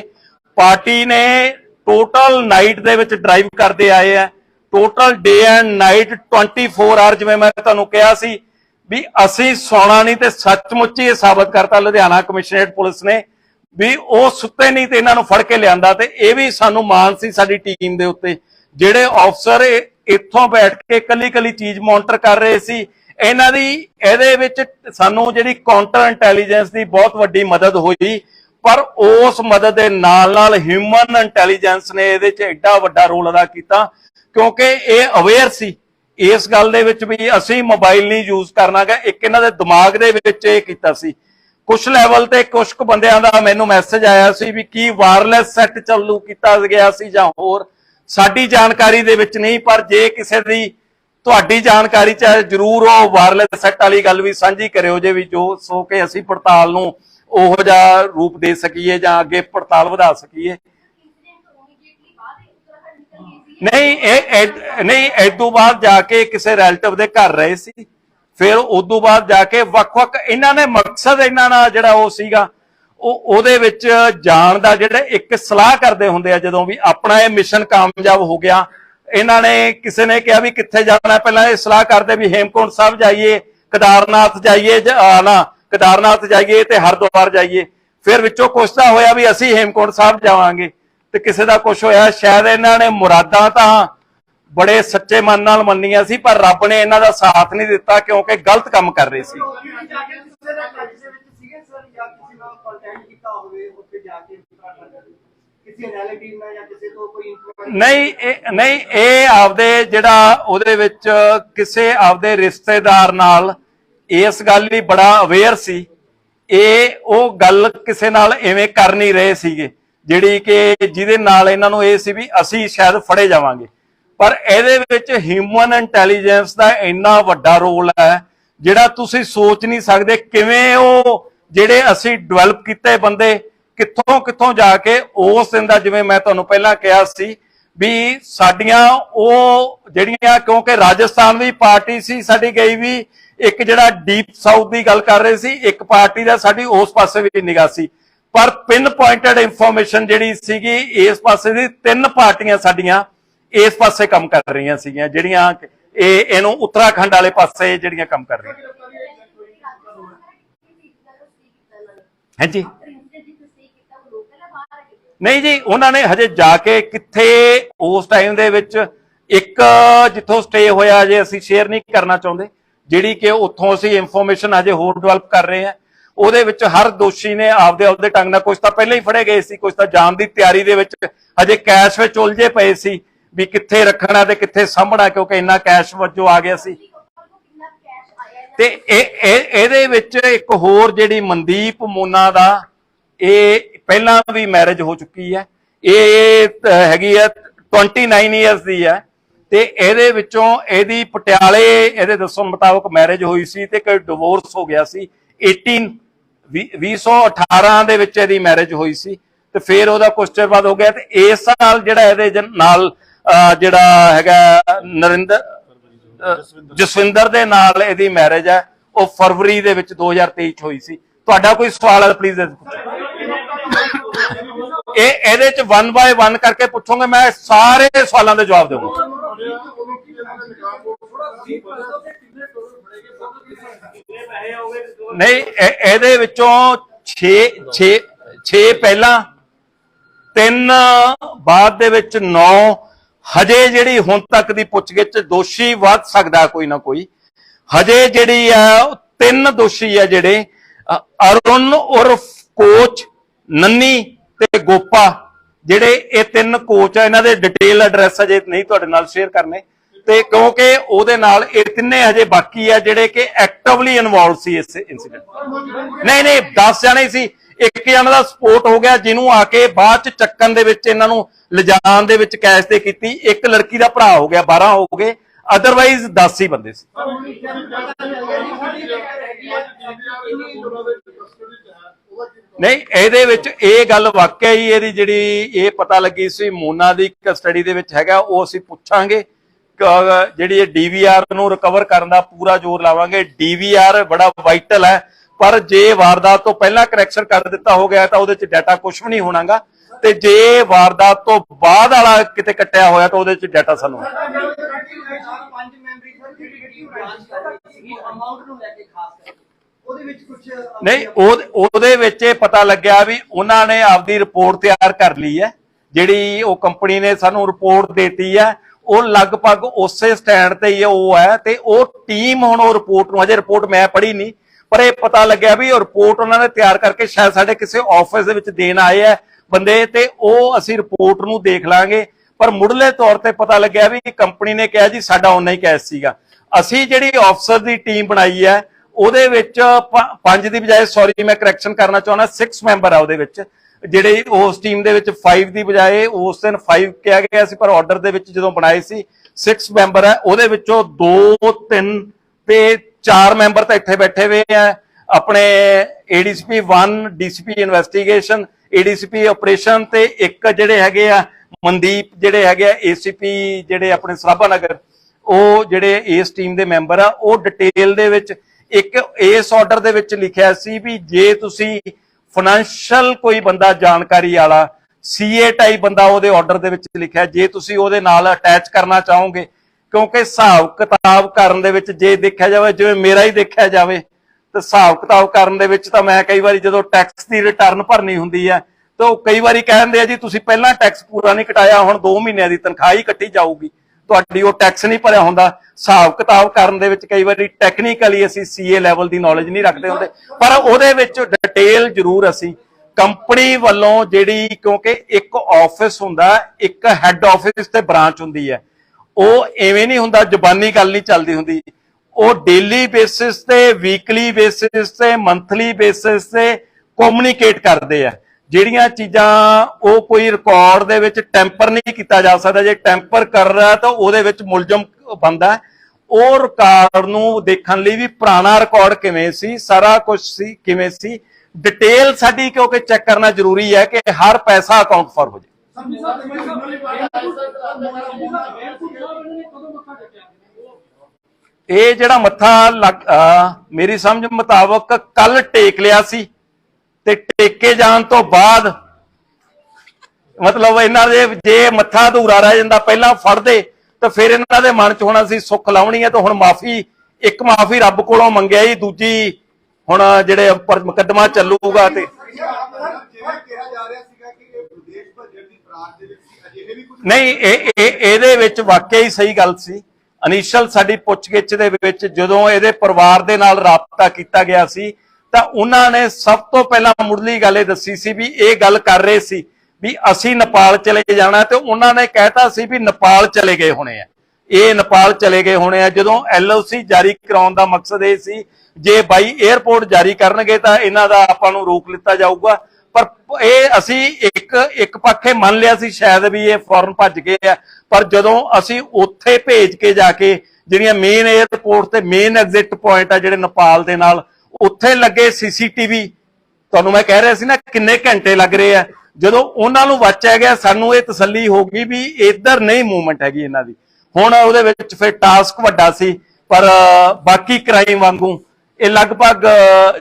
ਪਾਰਟੀ ਨੇ ਟੋਟਲ ਨਾਈਟ ਦੇ ਵਿੱਚ ਡਰਾਈਵ ਕਰਦੇ ਆਏ ਆ total day and night 24 hour ਜਿਵੇਂ ਮੈਂ ਤੁਹਾਨੂੰ ਕਿਹਾ ਸੀ ਵੀ ਅਸੀਂ ਸੌਣਾ ਨਹੀਂ ਤੇ ਸੱਚਮੁੱਚ ਹੀ ਇਹ ਸਾਬਤ ਕਰਤਾ ਲੁਧਿਆਣਾ ਕਮਿਸ਼ਨਰੇਟ ਪੁਲਿਸ ਨੇ ਵੀ ਉਹ ਸੁੱਤੇ ਨਹੀਂ ਤੇ ਇਹਨਾਂ ਨੂੰ ਫੜ ਕੇ ਲਿਆਂਦਾ ਤੇ ਇਹ ਵੀ ਸਾਨੂੰ ਮਾਣ ਸੀ ਸਾਡੀ ਟੀਮ ਦੇ ਉੱਤੇ। ਜਿਹੜੇ ਅਫਸਰ ਇੱਥੋਂ ਬੈਠ ਕੇ ਕੱਲੀ ਕੱਲੀ ਚੀਜ਼ ਮੋਨੀਟਰ ਕਰ ਰਹੇ ਸੀ, ਇਹਨਾਂ ਦੀ ਇਹਦੇ ਵਿੱਚ ਸਾਨੂੰ ਜਿਹੜੀ ਕਾਊਂਟਰ ਇੰਟੈਲੀਜੈਂਸ ਦੀ ਬਹੁਤ ਵੱਡੀ ਮਦਦ ਹੋਈ, ਪਰ ਉਸ ਮਦਦ ਦੇ ਨਾਲ ਨਾਲ ਹਿਊਮਨ ਇੰਟੈਲੀਜੈਂਸ ਨੇ ਇਹਦੇ 'ਚ ਐਡਾ ਵੱਡਾ ਰੋਲ ਅਦਾ ਕੀਤਾ, ਕਿਉਂਕਿ ਇਹ ਅਵੇਅਰ ਸੀ ਇਸ ਗੱਲ ਦੇ ਵਿੱਚ ਵੀ ਅਸੀਂ ਮੋਬਾਈਲ ਨਹੀਂ ਯੂਜ਼ ਕਰਨਾਗਾ ਇੱਕ ਇਹਨਾਂ ਦੇ ਦਿਮਾਗ ਦੇ ਵਿੱਚ ਇਹ ਕੀਤਾ ਸੀ। ਕੁਝ ਲੈਵਲ ਤੇ ਕੁਝ ਕੁ ਬੰਦਿਆਂ ਦਾ ਮੈਨੂੰ ਮੈਸੇਜ ਆਇਆ ਸੀ ਵੀ ਕੀ ਵਾਇਰਲੈਸ ਸੈੱਟ ਚਾਲੂ, ਕੀਤਾ ਗਿਆ ਸੀ ਜਾਂ ਹੋਰ। ਸਾਡੀ ਜਾਣਕਾਰੀ ਦੇ ਵਿੱਚ ਨਹੀਂ, ਪਰ ਜੇ ਕਿਸੇ ਦੀ ਤੁਹਾਡੀ ਜਾਣਕਾਰੀ ਚ ਜਰੂਰ ਉਹ ਵਾਇਰਲੈਸ ਸੈੱਟ ਵਾਲੀ ਗੱਲ ਵੀ ਸਾਂਝੀ ਕਰਿਓ ਜੇ ਵੀ ਜੋ ਸੋ ਕਿ ਅਸੀਂ ਪੜਤਾਲ ਨੂੰ ਉਹੋ ਜਿਹਾ ਰੂਪ ਦੇ ਸਕੀਏ ਜਾਂ ਅੱਗੇ ਪੜਤਾਲ ਵਧਾ ਸਕੀਏ। ਨਹੀਂ, ਇਹ ਨਹੀਂ ਇਹ ਤੋਂ ਬਾਅਦ ਜਾ ਕੇ ਕਿਸੇ ਰਿਲੇਟਿਵ ਦੇ ਘਰ ਰਹੇ ਸੀ। ਫਿਰ ਉਦੋਂ ਬਾਅਦ ਜਾ ਕੇ ਵੱਖ-ਵੱਖ ਇਹਨਾਂ ਨੇ ਮਕਸਦ ਇਹਨਾਂ ਦਾ ਜਿਹੜਾ ਉਹ ਸੀਗਾ, ਉਹ, ਉਹਦੇ ਵਿੱਚ ਜਾਣ ਦਾ ਜਿਹੜਾ ਇੱਕ ਸਲਾਹ ਕਰਦੇ ਹੁੰਦੇ ਆ, ਜਦੋਂ ਵੀ ਆਪਣਾ ਇਹ ਮਿਸ਼ਨ ਕਾਮਯਾਬ ਹੋ ਗਿਆ, ਇਹਨਾਂ ਨੇ ਕਿਸੇ ਨੇ ਕਿਹਾ ਵੀ ਕਿੱਥੇ ਜਾਣਾ, ਪਹਿਲਾਂ ਇਹ ਸਲਾਹ ਕਰਦੇ ਵੀ ਹੇਮਕੁੰਟ ਸਾਹਿਬ ਜਾਈਏ, ਕੇਦਾਰਨਾਥ ਜਾਈਏ ਨਾ, ਕੇਦਾਰਨਾਥ ਜਾਈਏ ਤੇ ਹਰਿਦੁਆਰ ਜਾਈਏ। ਫਿਰ ਵਿੱਚੋਂ ਕੁਛ ਤਾਂ ਹੋਇਆ ਵੀ ਅਸੀਂ ਹੇਮਕੁੰਟ ਸਾਹਿਬ ਜਾਵਾਂਗੇ। ਤੇ ਕਿਸੇ ਦਾ ਕੁਛ ਹੋਇਆ, ਸ਼ਾਇਦ ਇਹਨਾਂ ਨੇ ਮੁਰਾਦਾਂ ਤਾਂ ਬੜੇ ਸੱਚੇ ਮਨ ਨਾਲ ਮੰਨੀਆਂ ਸੀ, ਪਰ ਰੱਬ ਨੇ ਇਹਨਾਂ ਦਾ ਸਾਥ ਨਹੀਂ ਦਿੱਤਾ ਕਿਉਂਕਿ ਗਲਤ ਕੰਮ ਕਰ ਰਹੇ ਸੀ। ਨਹੀਂ, ਇਹ ਨਹੀਂ, ਇਹ ਆਪਦੇ ਜਿਹੜਾ ਉਹਦੇ ਵਿੱਚ ਕਿਸੇ ਆਪਦੇ ਰਿਸ਼ਤੇਦਾਰ ਨਾਲ ਇਸ ਗੱਲ ਲਈ ਬੜਾ ਅਵੇਅਰ ਸੀ। ਇਹ ਉਹ ਗੱਲ ਕਿਸੇ ਨਾਲ ਐਵੇਂ ਕਰ ਨਹੀਂ ਰਹੇ ਸੀਗੇ। ਜਿਹੜੀ ਕਿ ਜਿਹਦੇ ਨਾਲ ਇਹਨਾਂ ਨੂੰ ਇਹ ਸੀ ਵੀ ਅਸੀਂ ਸ਼ਾਇਦ ਫੜੇ ਜਾਵਾਂਗੇ। ਪਰ ਇਹਦੇ ਵਿੱਚ ਹਿਊਮਨ ਇੰਟੈਲੀਜੈਂਸ ਦਾ ਇੰਨਾ ਵੱਡਾ ਰੋਲ ਹੈ, ਜਿਹੜਾ ਤੁਸੀਂ ਸੋਚ ਨਹੀਂ ਸਕਦੇ ਕਿਵੇਂ ਉਹ ਜਿਹੜੇ ਅਸੀਂ ਡਿਵੈਲਪ ਕੀਤੇ ਬੰਦੇ ਕਿੱਥੋਂ ਕਿੱਥੋਂ ਜਾ ਕੇ ਉਸ ਦਿਨ ਦਾ ਜਿਵੇਂ ਮੈਂ ਤੁਹਾਨੂੰ ਪਹਿਲਾਂ ਕਿਹਾ ਸੀ ਵੀ ਸਾਡੀਆਂ ਉਹ ਜਿਹੜੀਆਂ ਕਿਉਂਕਿ ਰਾਜਸਥਾਨ ਵੀ ਪਾਰਟੀ ਸੀ, ਸਾਡੀ ਗਈ ਵੀ ਇੱਕ ਜਿਹੜਾ ਡੀਪ ਸਾਊਥ ਦੀ ਗੱਲ ਕਰ ਰਹੇ ਸੀ, ਇੱਕ ਪਾਰਟੀ ਦਾ ਸਾਡੀ ਉਸ ਪਾਸੇ ਵੀ ਨਿਗਾਹ ਸੀ। ਪਰ ਪਿੰਨ ਪੁਆਇੰਟਡ ਇਨਫੋਰਮੇਸ਼ਨ ਜਿਹੜੀ ਸੀਗੀ ਇਸ ਪਾਸੇ ਦੀ ਤਿੰਨ ਪਾਰਟੀਆਂ ਸਾਡੀਆਂ ਇਸ ਪਾਸੇ ਕੰਮ ਕਰ ਰਹੀਆਂ ਸੀਗੀਆਂ, ਜਿਹੜੀਆਂ ਇਹ ਇਹਨੂੰ ਉੱਤਰਾਖੰਡ ਵਾਲੇ ਪਾਸੇ ਜਿਹੜੀਆਂ ਕੰਮ ਕਰ ਰਹੀਆਂ। ਹਾਂਜੀ। ਨਹੀਂ ਜੀ, ਉਹਨਾਂ ਨੇ ਹਜੇ ਜਾ ਕੇ ਕਿੱਥੇ ਉਸ ਟਾਈਮ ਦੇ ਵਿੱਚ ਇੱਕ ਜਿੱਥੋਂ ਸਟੇ ਹੋਇਆ ਜੇ ਅਸੀਂ ਸ਼ੇਅਰ ਨਹੀਂ ਕਰਨਾ ਚਾਹੁੰਦੇ, ਜਿਹੜੀ ਕਿ ਉੱਥੋਂ ਅਸੀਂ ਇਨਫੋਰਮੇਸ਼ਨ ਹਜੇ ਹੋਰ ਡਿਵੈਲਪ ਕਰ ਰਹੇ ਹਾਂ ਉਹਦੇ ਵਿੱਚ ਹਰ ਦੋਸ਼ੀ ਨੇ ਆਪਦੇ ਆਪਦੇ ਢੰਗ ਨਾਲ ਕੁਝ ਤਾਂ ਪਹਿਲਾਂ ਹੀ ਫੜੇ ਗਏ ਸੀ ਕੁਝ ਤਾਂ ਜਾਣ ਦੀ ਤਿਆਰੀ ਦੇ ਵਿੱਚ ਹਜੇ ਕੈਸ਼ ਵਿੱਚ ਉਲਝੇ ਪਏ ਸੀ ਵੀ ਕਿੱਥੇ ਰੱਖਣਾ ਤੇ ਕਿੱਥੇ ਸਾਂਭਣਾ, ਕਿਉਂਕਿ ਇੰਨਾ ਕੈਸ਼ ਵਜੋਂ ਆ ਗਿਆ ਸੀ। ਤੇ ਇਹ ਇਹਦੇ ਵਿੱਚ ਇੱਕ ਹੋਰ ਜਿਹੜੀ ਮਨਦੀਪ ਮੋਨਾ ਦਾ, ਇਹ ਪਹਿਲਾਂ ਵੀ ਮੈਰਿਜ ਹੋ ਚੁੱਕੀ ਹੈ। ਇਹ ਹੈਗੀ ਹੈ 29 ਇਅਰਸ ਦੀ ਹੈ। ਤੇ ਇਹਦੇ ਵਿੱਚੋਂ ਇਹਦੀ ਪਟਿਆਲੇ, ਇਹਦੇ ਦੱਸਣ ਮੁਤਾਬਕ ਮੈਰਿਜ ਹੋਈ ਸੀ ਤੇ ਕੋਈ ਡਿਵੋਰਸ ਹੋ ਗਿਆ ਸੀ 18 2018 ਦੇ ਵਿੱਚ ਇਹਦੀ ਮੈਰਿਜ ਹੋਈ ਸੀ ਤੇ ਫਿਰ ਉਹਦਾ ਕੁਝ ਚਿਰ ਬਾਅਦ ਹੋ ਗਿਆ ਤੇ ਇਸ ਸਾਲ ਜਿਹੜਾ ਇਹਦੇ ਨਾਲ ਜਿਹੜਾ ਹੈਗਾ ਨਰਿੰਦਰ ਜਸਵਿੰਦਰ ਦੇ ਨਾਲ ਇਹਦੀ ਮੈਰਿਜ ਹੈ, ਉਹ ਫਰਵਰੀ ਦੇ ਵਿੱਚ 2023 ਚ ਹੋਈ ਸੀ। ਤੁਹਾਡਾ ਕੋਈ ਸਵਾਲ ਹੈ ਪਲੀਜ਼ ਇਹ, ਇਹਦੇ ਚ 1 ਬਾਏ 1 ਕਰਕੇ ਪੁੱਛੋਗੇ, ਮੈਂ ਸਾਰੇ ਸਵਾਲਾਂ ਦੇ ਜਵਾਬ ਦੇਵਾਂਗਾ। ਨਹੀਂ, ਇਹ- ਇਹਦੇ ਵਿੱਚੋਂ 6 6 6 ਪਹਿਲਾਂ, ਤਿੰਨ ਬਾਅਦ ਦੇ ਵਿੱਚ 9 ਹਜੇ ਜਿਹੜੀ ਹੁਣ ਤੱਕ ਦੀ ਪੁੱਛਗਿੱਛ ਦੋਸ਼ੀ ਵੱਧ ਸਕਦਾ ਕੋਈ ਨਾ ਕੋਈ। ਹਜੇ ਜਿਹੜੀ ਆ, ਉਹ ਤਿੰਨ ਦੋਸ਼ੀ ਆ ਜਿਹੜੇ, ਅ- ਅਰੁਣ ਉਰਫ ਕੋਚ, ਨੰਨੀ ਤੇ ਗੋਪਾ। ਜਿਹੜੇ ਇਹ ਤਿੰਨ ਕੋਚ ਆ, ਇਹਨਾਂ ਦੇ ਡਿਟੇਲ ਐਡਰੈਸ ਅਜੇ ਨਹੀਂ ਤੁਹਾਡੇ ਨਾਲ ਸ਼ੇਅਰ ਕਰਨੇ। ਤੇ ਕਿਉਂਕਿ ਉਹਦੇ ਨਾਲ ਇਹ ਤਿੰਨੇ ਹਜੇ ਬਾਕੀ ਆ ਜਿਹੜੇ ਕਿ ਐਕਟਿਵਲੀ ਇਨਵੋਲਵ ਸੀ ਇਸ ਇਨਸੀਡੈਂਟ ਨਹੀਂ ਨਹੀਂ 10 ਜਣੇ ਹੀ ਸੀ। ਇੱਕ ਜਣਾ ਦਾ ਸਪੋਰਟ ਹੋ ਗਿਆ, ਜਿਹਨੂੰ ਆ ਕੇ ਬਾਅਦ ਚ ਚੱਕਣ ਦੇ ਵਿੱਚ ਇਹਨਾਂ ਨੂੰ ਲਿਜਾਣ ਦੇ ਵਿੱਚ ਕੈਸ਼ ਤੇ ਕੀਤੀ। ਇੱਕ ਲੜਕੀ ਦਾ ਭਰਾ ਹੋ ਗਿਆ 12 ਹੋ ਗਏ। ਅਦਰਵਾਈਜ਼ 10 ਹੀ ਬੰਦੇ ਸੀ। ਨਹੀਂ, ਇਹਦੇ ਵਿੱਚ ਇਹ ਗੱਲ ਵਾਕਿਆ ਹੀ ਇਹਦੀ ਜਿਹੜੀ ਇਹ ਪਤਾ ਲੱਗੀ ਸੀ, ਮੋਨਾ ਦੀ ਕਸਟਡੀ ਦੇ ਵਿੱਚ ਹੈਗਾ, ਉਹ ਅਸੀਂ ਪੁੱਛਾਂਗੇ। ਜਿਹੜੀ ਇਹ ਡੀਵੀਆਰ ਨੂੰ ਰਿਕਵਰ ਕਰਨ ਦਾ ਪੂਰਾ ਜ਼ੋਰ ਲਾਵਾਂਗੇ। ਡੀਵੀਆਰ ਬੜਾ ਵਾਈਟਲ ਹੈ, ਪਰ ਜੇ ਵਾਰਦਾਤ ਤੋਂ ਪਹਿਲਾਂ ਕਰੈਕਸ਼ਨ ਕਰ ਦਿੱਤਾ ਹੋ ਗਿਆ ਤਾਂ ਉਹਦੇ ਚ ਡਾਟਾ ਕੁਝ ਵੀ ਨਹੀਂ ਹੋਣਾਗਾ। ਤੇ ਜੇ ਵਾਰਦਾਤ ਤੋਂ ਬਾਅਦ ਵਾਲਾ ਕਿਤੇ ਕੱਟਿਆ ਹੋਇਆ, ਤਾਂ ਉਹਦੇ ਚ ਡਾਟਾ ਸਾਨੂੰ ਨਹੀਂ ਉਹਦੇ ਵਿੱਚ ਇਹ ਪਤਾ ਲੱਗਿਆ ਵੀ ਉਹਨਾਂ ਨੇ ਆਪਦੀ ਰਿਪੋਰਟ ਤਿਆਰ ਕਰ ਲਈ ਹੈ। ਜਿਹੜੀ ਉਹ ਕੰਪਨੀ ਨੇ ਸਾਨੂੰ ਰਿਪੋਰਟ ਦਿੱਤੀ ਹੈ ਉਹ ਲਗਭਗ ਉਸੇ ਸਟੈਂਡ ਤੇ ਹੀ ਉਹ ਹੈ ਤੇ ਉਹ ਟੀਮ ਹੁਣ ਉਹ ਰਿਪੋਰਟ ਨੂੰ, ਅਜੇ ਰਿਪੋਰਟ ਮੈਂ ਪੜ੍ਹੀ ਨਹੀਂ, ਪਰ ਇਹ ਪਤਾ ਲੱਗਿਆ ਵੀ ਉਹ ਰਿਪੋਰਟ ਉਹਨਾਂ ਨੇ ਤਿਆਰ ਕਰਕੇ ਸ਼ਾਇਦ ਸਾਡੇ ਕਿਸੇ ਆਫਿਸ ਦੇ ਵਿੱਚ ਦੇਣ ਆਏ ਆ ਬੰਦੇ ਤੇ ਉਹ ਅਸੀਂ ਰਿਪੋਰਟ ਨੂੰ ਦੇਖ ਲਾਂਗੇ। ਪਰ ਮੁੱਢਲੇ ਤੌਰ ਤੇ ਪਤਾ ਲੱਗਿਆ ਵੀ ਕੰਪਨੀ ਨੇ ਕਿਹਾ ਜੀ, ਸਾਡਾ ਉਹਨਾਂ ਹੀ ਕੈਸ਼ ਸੀਗਾ। ਅਸੀਂ ਜਿਹੜੀ ਆਫਸਰ ਦੀ ਟੀਮ ਬਣਾਈ ਹੈ, ਉਹਦੇ ਵਿੱਚ ਪੰਜ ਦੀ ਬਜਾਏ ਸੌਰੀ ਮੈਂ ਕਰੈਕਸ਼ਨ ਕਰਨਾ ਚਾਹੁੰਦਾ 6 ਮੈਂਬਰ ਆ ਉਹਦੇ ਵਿੱਚ। ਜਿਹੜੇ ਉਸ ਟੀਮ ਦੇ ਵਿੱਚ 5 ਦੀ ਬਜਾਏ ਉਸ ਦਿਨ 5 ਕਿਹਾ ਗਿਆ ਸੀ, ਪਰ ਆਰਡਰ ਦੇ ਵਿੱਚ ਜਦੋਂ ਬਣਾਏ ਸੀ 6 ਮੈਂਬਰ ਹੈ, ਉਹਦੇ ਵਿੱਚੋਂ 2 3 ਤੇ 4 ਮੈਂਬਰ ਤਾਂ ਇੱਥੇ ਬੈਠੇ ਹੋਏ ਆ। ਆਪਣੇ ADCP 1 DCP investigation ADCP operation ਤੇ ਇੱਕ ਜਿਹੜੇ ਹੈਗੇ ਆ, ਮਨਦੀਪ ਜਿਹੜੇ ਹੈਗੇ ਆ ਏਸੀਪੀ ਜਿਹੜੇ ਆਪਣੇ ਸਰਾਭਾ ਨਗਰ ਉਹ ਜਿਹੜੇ ਇਸ ਟੀਮ ਦੇ ਮੈਂਬਰ ਆ, ਉਹ ਡਿਟੇਲ ਦੇ ਵਿੱਚ ਇੱਕ ਇਸ ਆਰਡਰ ਦੇ ਵਿੱਚ ਲਿਖਿਆ ਸੀ ਵੀ ਜੇ ਤੁਸੀਂ ਫਾਈਨੈਂਸ਼ੀਅਲ ਕੋਈ ਬੰਦਾ ਜਾਣਕਾਰੀ ਵਾਲਾ ਸੀਏ ਟਾਈਪ ਬੰਦਾ ਉਹਦੇ ਆਰਡਰ ਦੇ ਵਿੱਚ ਲਿਖਿਆ, ਜੇ ਤੁਸੀਂ ਉਹਦੇ ਨਾਲ ਅਟੈਚ ਕਰਨਾ ਚਾਹੋਗੇ, ਕਿਉਂਕਿ ਹਿਸਾਬ ਕਿਤਾਬ ਕਰਨ ਦੇ ਵਿੱਚ ਜੇ ਦੇਖਿਆ ਜਾਵੇ, ਜਿਵੇਂ ਮੇਰਾ ਹੀ ਦੇਖਿਆ ਜਾਵੇ, ਤੇ ਹਿਸਾਬ ਕਿਤਾਬ ਕਰਨ ਦੇ ਵਿੱਚ ਤਾਂ ਮੈਂ ਕਈ ਵਾਰੀ ਜਦੋਂ ਟੈਕਸ ਦੀ ਰਿਟਰਨ ਭਰਨੀ ਹੁੰਦੀ ਹੈ, ਤਾਂ ਉਹ ਕਈ ਵਾਰੀ ਕਹਿੰਦੇ ਆ ਜੀ, ਤੁਸੀਂ ਪਹਿਲਾਂ ਟੈਕਸ ਪੂਰਾ ਨਹੀਂ ਕਟਾਇਆ, ਹੁਣ 2 ਮਹੀਨਿਆਂ ਦੀ ਤਨਖਾਹ ਹੀ ਕੱਟੀ ਜਾਊਗੀ, ਤੁਹਾਡੀ ਉਹ ਟੈਕਸ ਨਹੀਂ ਭਰਿਆ ਹੁੰਦਾ ਹਿਸਾਬ ਕਿਤਾਬ ਕਰਨ ਦੇ ਵਿੱਚ ਕਈ ਵਾਰੀ ਟੈਕਨੀਕਲੀ ਅਸੀਂ ਸੀਏ ਲੈਵਲ ਦੀ ਨੌਲੇਜ ਨਹੀਂ ਰੱਖਦੇ ਹੁੰਦੇ। ਪਰ ਉਹਦੇ ਵਿੱਚ ਡਿਟੇਲ ਜ਼ਰੂਰ ਅਸੀਂ ਕੰਪਨੀ ਵੱਲੋਂ ਜਿਹੜੀ ਕਿਉਂਕਿ ਇੱਕ ਆਫਿਸ ਹੁੰਦਾ, ਇੱਕ ਹੈੱਡ ਆਫਿਸ ਤੇ ਬ੍ਰਾਂਚ ਹੁੰਦੀ ਹੈ। ਉਹ ਐਵੇਂ ਨਹੀਂ ਹੁੰਦਾ, ਜ਼ਬਾਨੀ ਗੱਲ ਨਹੀਂ ਚੱਲਦੀ ਹੁੰਦੀ। ਉਹ ਡੇਲੀ ਬੇਸਿਸ ਤੇ ਵੀਕਲੀ ਬੇਸਿਸ ਤੇ ਮੰਥਲੀ ਬੇਸਿਸ ਤੇ ਕਮਿਊਨੀਕੇਟ ਕਰਦੇ ਆ। ਜਿਹੜੀਆਂ ਚੀਜ਼ਾਂ ਉਹ ਕੋਈ ਰਿਕਾਰਡ ਦੇ ਵਿੱਚ ਟੈਂਪਰ ਨਹੀਂ ਕੀਤਾ ਜਾ ਸਕਦਾ, ਜੇ ਟੈਂਪਰ ਕਰ ਰਿਹਾ ਤਾਂ ਉਹਦੇ ਵਿੱਚ ਮੁਲਜ਼ਮ ਬੰਦਾ ਉਹ ਰਿਕਾਰਡ ਨੂੰ ਦੇਖਣ ਲਈ ਵੀ ਪੁਰਾਣਾ ਰਿਕਾਰਡ ਕਿਵੇਂ ਸੀ, ਸਾਰਾ ਕੁਝ ਸੀ, ਕਿਵੇਂ ਸੀ? ਡਿਟੇਲ ਸਾਡੀ ਕਿਉਂਕਿ ਚੈੱਕ ਕਰਨਾ ਜ਼ਰੂਰੀ ਹੈ ਕਿ ਹਰ ਪੈਸਾ ਅਕਾਊਂਟ ਫਾਰ ਹੋ ਜਾਏ। ਇਹ ਜਿਹੜਾ ਮੱਥਾ ਲੱਗ- ਮੇਰੀ ਸਮਝ ਮੁਤਾਬਕ ਕੱਲ ਟੇਕ ਲਿਆ ਸੀ। ਤੇ ਟੇਕੇ ਜਾਣ ਤੋਂ ਬਾਅਦ ਮਤਲਬ ਇਹਨਾਂ ਦੇ ਜੇ ਮੱਥਾ ਅਧੂਰਾ ਰਹਿ ਜਾਂਦਾ, ਪਹਿਲਾਂ ਫੜਦੇ ਤਾਂ ਫਿਰ ਇਹਨਾਂ ਦੇ ਮਨ 'ਚ ਹੋਣਾ ਸੀ ਸੁੱਖ ਲਾਉਣੀ ਹੈ ਤਾਂ ਹੁਣ ਮਾਫੀ, ਇੱਕ ਮਾਫੀ ਰੱਬ ਕੋਲੋਂ ਮੰਗਿਆ ਹੀ ਦੂਜੀ ਹੁਣ ਜਿਹੜੇ ਮੁਕੱਦਮਾ ਚੱਲੂਗਾ ਤੇ ਨਹੀਂ ਇਹ, ਇਹਦੇ ਵਿੱਚ ਵਾਕਿਆ ਹੀ ਸਹੀ ਗੱਲ ਸੀ। ਅਨੀਸ਼ਲ ਸਾਡੀ ਪੁੱਛਗਿੱਛ ਦੇ ਵਿੱਚ ਜਦੋਂ ਇਹਦੇ ਪਰਿਵਾਰ ਦੇ ਨਾਲ ਰਾਬਤਾ ਕੀਤਾ ਗਿਆ ਸੀ ਤਾਂ ਉਹਨਾਂ ਨੇ ਸਭ ਤੋਂ ਪਹਿਲਾਂ ਮੁੱਢਲੀ ਗੱਲ ਇਹ ਦੱਸੀ ਸੀ ਵੀ ਇਹ ਗੱਲ ਕਰ ਰਹੇ ਸੀ ਵੀ ਅਸੀਂ ਨੇਪਾਲ ਚਲੇ ਜਾਣਾ ਤੇ ਉਹਨਾਂ ਨੇ ਕਹਿਤਾ ਸੀ ਵੀ ਨੇਪਾਲ ਚਲੇ ਗਏ ਹੋਣੇ ਆ। ਇਹ ਨੇਪਾਲ ਚਲੇ ਗਏ ਹੋਣੇ ਆ। ਜਦੋਂ ਐਲਓਸੀ ਜਾਰੀ ਕਰਾਉਣ ਦਾ ਮਕਸਦ ਇਹ ਸੀ, ਜੇ ਬਾਈ 에ਅਰਪੋਰਟ ਜਾਰੀ ਕਰਨਗੇ ਤਾਂ ਇਹਨਾਂ ਦਾ ਆਪਾਂ ਨੂੰ ਰੋਕ ਲਿੱਤਾ ਜਾਊਗਾ। ਪਰ ਇਹ ਅਸੀਂ ਇੱਕ ਇੱਕ ਪੱਖੇ ਮੰਨ ਲਿਆ ਸੀ ਸ਼ਾਇਦ ਵੀ ਇਹ ਫੌਰਨ ਭੱਜ ਗਏ ਆ। ਪਰ ਜਦੋਂ ਅਸੀਂ ਉੱਥੇ ਭੇਜ ਕੇ ਜਾ ਕੇ ਜਿਹੜੀਆਂ ਮੇਨ 에ਅਰਪੋਰਟ ਤੇ ਮੇਨ ਐਗਜ਼ਿਟ ਪੁਆਇੰਟ ਆ ਜਿਹੜੇ ਨੇਪਾਲ ਦੇ ਨਾਲ ਉੱਥੇ ਲੱਗੇ ਸੀਸੀਟੀਵੀ। ਤੁਹਾਨੂੰ ਮੈਂ ਕਹਿ ਰਿਹਾ ਸੀ ਨਾ ਕਿੰਨੇ ਘੰਟੇ ਲੱਗ ਰਹੇ ਆ। ਜਦੋਂ ਉਹਨਾਂ ਨੂੰ ਵਾਚਿਆ ਗਿਆ, ਸਾਨੂੰ ਇਹ ਤਸੱਲੀ ਹੋ ਗਈ ਵੀ ਇੱਧਰ ਨਹੀਂ ਮੂਵਮੈਂਟ ਹੈਗੀ ਇਹਨਾਂ ਦੀ। ਹੁਣ ਉਹਦੇ ਵਿੱਚ ਫਿਰ ਟਾਸਕ ਵੱਡਾ ਸੀ, ਪਰ ਬਾਕੀ ਕ੍ਰਾਈਮ ਵਾਂਗੂ ਇਹ ਲਗਭਗ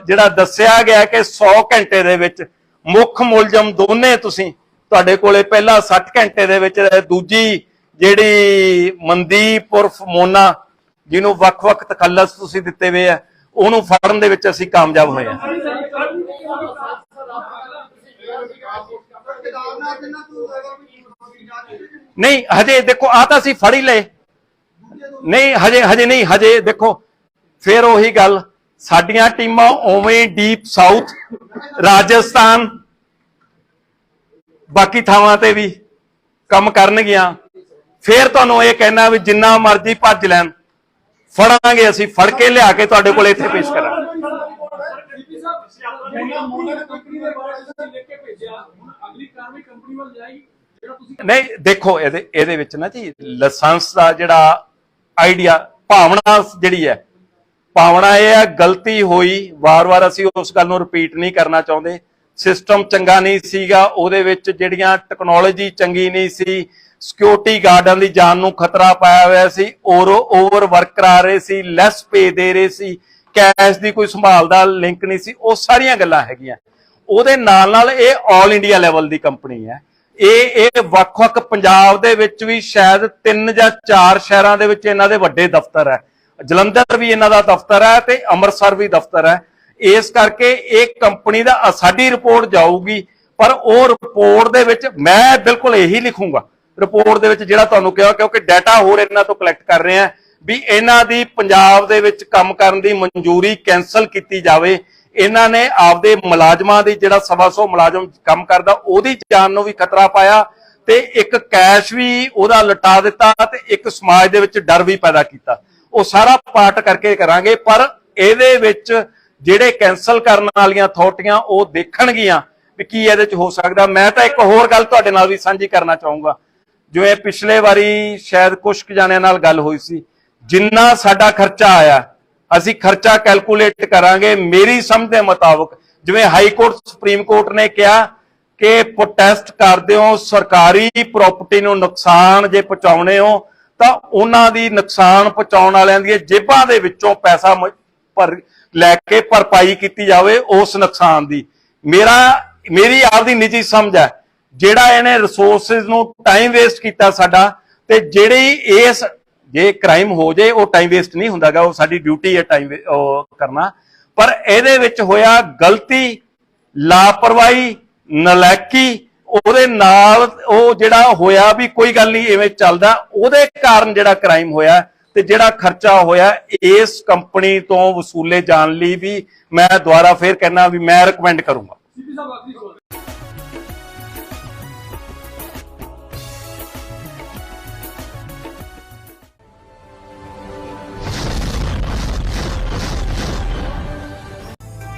ਜਿਹੜਾ ਦੱਸਿਆ ਗਿਆ ਕਿ 100 ਘੰਟੇ ਦੇ ਵਿੱਚ ਮੁੱਖ ਮੁਲਜ਼ਮ ਦੋਨੇ ਤੁਸੀਂ, ਤੁਹਾਡੇ ਕੋਲੇ ਪਹਿਲਾ 60 ਘੰਟੇ ਦੇ ਵਿੱਚ ਦੂਜੀ ਜਿਹੜੀ ਮਨਦੀਪ ਉਰਫ ਮੋਨਾ, ਜਿਹਨੂੰ ਵੱਖ-ਵੱਖ ਤਖੱਲਸ ਤੁਸੀਂ ਦਿੱਤੇ ਹੋਏ ਆ ਉਹਨੂੰ ਫੜਨ ਦੇ ਵਿੱਚ ਅਸੀਂ ਕਾਮਯਾਬ ਹੋਏ ਹਾਂ। ਨਹੀਂ, ਹਜੇ ਦੇਖੋ ਆ ਤਾਂ ਅਸੀਂ ਫੜ ਹੀ ਲਏ। ਨਹੀਂ, ਹਜੇ ਹਜੇ ਨਹੀਂ, ਹਜੇ ਦੇਖੋ, ਫਿਰ ਉਹੀ ਗੱਲ, ਸਾਡੀਆਂ ਟੀਮਾਂ ਉਵੇਂ ਡੀਪ ਸਾਊਥ ਰਾਜਸਥਾਨ, ਬਾਕੀ ਥਾਵਾਂ ਤੇ ਵੀ ਕੰਮ ਕਰਨਗੀਆਂ। ਫਿਰ ਤੁਹਾਨੂੰ ਇਹ ਕਹਿਣਾ ਵੀ ਜਿੰਨਾ ਮਰਜ਼ੀ ਭੱਜ ਲੈਣ। ਫੜਾਂਗੇ, ਅਸੀਂ ਫੜ ਕੇ ਲਿਆ ਕੇ ਤੁਹਾਡੇ ਕੋਲ ਇੱਥੇ ਪੇਸ਼ ਕਰਾਂਗੇ। ਨਹੀਂ, ਦੇਖੋ, ਇਹਦੇ ਇਹਦੇ ਵਿੱਚ ਨਾ ਜੀ, ਲਾਇਸੈਂਸ ਦਾ ਜਿਹੜਾ ਆਈਡੀਆ, ਭਾਵਨਾ ਜਿਹੜੀ ਹੈ, ਭਾਵਨਾ ਇਹ ਹੈ, ਗਲਤੀ ਹੋਈ, ਵਾਰ-ਵਾਰ ਅਸੀਂ ਉਸ ਗੱਲ ਨੂੰ ਰਿਪੀਟ ਨਹੀਂ ਕਰਨਾ ਚਾਹੁੰਦੇ। ਸਿਸਟਮ ਚੰਗਾ ਨਹੀਂ ਸੀਗਾ, ਉਹਦੇ ਵਿੱਚ ਜਿਹੜੀਆਂ ਟੈਕਨੋਲੋਜੀ ਚੰਗੀ ਨਹੀਂ ਸੀ ਸਿਕਿਉਰਿਟੀ ਗਾਰਡਾਂ ਦੀ ਜਾਨ ਨੂੰ ਖਤਰਾ ਪਾਇਆ ਹੋਇਆ ਸੀ, ਔਰ ਓਵਰ ਵਰਕ ਕਰਾ ਰਹੇ ਸੀ ਲੈਸ ਪੇ ਦੇ ਰਹੇ ਸੀ ਕੈਸ਼ ਦੀ ਕੋਈ ਸੰਭਾਲ ਦਾ ਲਿੰਕ ਨਹੀਂ ਸੀ, ਉਹ ਸਾਰੀਆਂ ਗੱਲਾਂ ਹੈਗੀਆਂ। ਉਹਦੇ ਨਾਲ ਨਾਲ ਇਹ 올 ਇੰਡੀਆ ਲੈਵਲ ਦੀ ਕੰਪਨੀ ਹੈ। ਇਹ ਇਹ ਵੱਖ-ਵੱਖ ਪੰਜਾਬ ਦੇ ਵਿੱਚ ਵੀ ਸ਼ਾਇਦ ਤਿੰਨ ਜਾਂ ਚਾਰ ਸ਼ਹਿਰਾਂ ਦੇ ਵਿੱਚ ਇਹਨਾਂ ਦੇ ਵੱਡੇ ਦਫ਼ਤਰ ਹੈ। ਜਲੰਧਰ ਵੀ ਇਹਨਾਂ ਦਾ ਦਫ਼ਤਰ ਹੈ ਤੇ ਅੰਮ੍ਰਿਤਸਰ ਵੀ ਦਫ਼ਤਰ ਹੈ। ਇਸ ਕਰਕੇ ਇਹ ਕੰਪਨੀ ਦਾ, ਸਾਡੀ ਰਿਪੋਰਟ ਜਾਊਗੀ, ਪਰ ਉਹ ਰਿਪੋਰਟ ਦੇ ਵਿੱਚ ਮੈਂ ਬਿਲਕੁਲ ਇਹੀ ਲਿਖੂੰਗਾ। ਰਿਪੋਰਟ ਦੇ ਵਿੱਚ ਜਿਹੜਾ ਤੁਹਾਨੂੰ ਕਿਹਾ, ਕਿਉਂਕਿ ਡਾਟਾ ਹੋਰ ਇਹਨਾਂ ਤੋਂ ਕਲੈਕਟ ਕਰ ਰਹੇ ਆ ਵੀ ਇਹਨਾਂ ਦੀ ਪੰਜਾਬ ਦੇ ਵਿੱਚ ਕੰਮ ਕਰਨ ਦੀ ਮਨਜ਼ੂਰੀ ਕੈਨਸਲ ਕੀਤੀ ਜਾਵੇ। ਇਹਨਾਂ ਨੇ ਆਪਦੇ ਮੁਲਾਜ਼ਮਾਂ ਦੀ ਜਿਹੜਾ ਸਵਾ ਸੌ ਮੁਲਾਜ਼ਮ ਕੰਮ ਕਰਦਾ, ਉਹਦੀ ਜਾਨ ਨੂੰ ਵੀ ਖਤਰਾ ਪਾਇਆ ਤੇ ਇੱਕ ਕੈਸ਼ ਵੀ ਉਹਦਾ ਲਟਾ ਦਿੱਤਾ ਤੇ ਇੱਕ ਸਮਾਜ ਦੇ ਵਿੱਚ ਡਰ ਵੀ ਪੈਦਾ ਕੀਤਾ। ਉਹ ਸਾਰਾ ਪਾਠ ਕਰਕੇ ਕਰਾਂਗੇ, ਪਰ ਇਹਦੇ ਵਿੱਚ ਜਿਹੜੇ ਕੈਨਸਲ ਕਰਨ ਵਾਲੀਆਂ ਅਥਾਰਟੀਆਂ ਉਹ ਦੇਖਣਗੀਆਂ ਵੀ ਕੀ ਇਹਦੇ ਚ ਹੋ ਸਕਦਾ। ਮੈਂ ਤਾਂ ਇੱਕ ਹੋਰ ਗੱਲ ਤੁਹਾਡੇ ਨਾਲ ਵੀ ਸਾਂਝੀ ਕਰਨਾ ਚਾਹੂੰਗਾ। ਜਿਵੇਂ ਪਿਛਲੇ ਵਾਰੀ ਸ਼ਾਇਦ ਕੁਝ ਜਾਣਿਆਂ ਨਾਲ ਗੱਲ ਹੋਈ ਸੀ, ਜਿੰਨਾ ਸਾਡਾ ਖਰਚਾ ਆਇਆ, ਅਸੀਂ ਖਰਚਾ ਕੈਲਕੂਲੇਟ ਕਰਾਂਗੇ ਮੇਰੀ ਸਮਝ ਦੇ ਮੁਤਾਬਕ, ਜਿਵੇਂ ਹਾਈ ਕੋਰਟ ਸੁਪਰੀਮ ਕੋਰਟ ਨੇ ਕਿਹਾ ਕਿ ਪ੍ਰੋਟੈਸਟ ਕਰਦੇ ਹੋ, ਸਰਕਾਰੀ ਪ੍ਰਾਪਰਟੀ ਨੂੰ ਨੁਕਸਾਨ ਜੇ ਪਹੁੰਚਾਉਣੇ ਹੋ, ਤਾਂ ਉਹਨਾਂ ਦੀ ਨੁਕਸਾਨ ਪਹੁੰਚਾਉਣ ਵਾਲਿਆਂ ਦੀਆਂ ਜੇਬਾਂ ਦੇ ਵਿੱਚੋਂ ਪੈਸਾ ਭਰ, ਲੈ ਕੇ ਭਰਪਾਈ ਕੀਤੀ ਜਾਵੇ ਉਸ ਨੁਕਸਾਨ ਦੀ। ਮੇਰਾ, ਮੇਰੀ ਆਪਦੀ ਨਿੱਜੀ ਸਮਝ ਹੈ ਜਿਹੜਾ ਇਹਨੇ ਰਿਸੋਰਸਸ ਨੂੰ ਟਾਈਮ ਵੇਸਟ ਕੀਤਾ ਸਾਡਾ, ਤੇ ਜਿਹੜੀ ਇਸ ਜੇ ਕ੍ਰਾਈਮ ਹੋ ਜਾਏ ਉਹ ਟਾਈਮ ਵੇਸਟ ਨਹੀਂ ਹੁੰਦਾਗਾ ਉਹ ਸਾਡੀ ਡਿਊਟੀ ਹੈ ਟਾਈਮ ਕਰਨਾ। ਪਰ ਇਹਦੇ ਵਿੱਚ ਹੋਇਆ ਗਲਤੀ, ਲਾਪਰਵਾਹੀ ਨਲਾਇਕੀ ਉਹਦੇ ਨਾਲ ਉਹ ਜਿਹੜਾ ਹੋਇਆ ਵੀ ਕੋਈ ਗੱਲ ਨਹੀਂ ਐਵੇਂ ਚੱਲਦਾ, ਉਹਦੇ ਕਾਰਨ ਜਿਹੜਾ ਕ੍ਰਾਈਮ ਹੋਇਆ, ਤੇ ਜਿਹੜਾ ਖਰਚਾ ਹੋਇਆ, ਇਸ ਕੰਪਨੀ ਤੋਂ ਵਸੂਲੇ ਜਾਣ ਲਈ ਵੀ ਮੈਂ ਦੁਬਾਰਾ ਫੇਰ ਕਹਿਣਾ ਵੀ ਮੈਂ ਰეკਮੈਂਡ ਕਰੂੰਗਾ।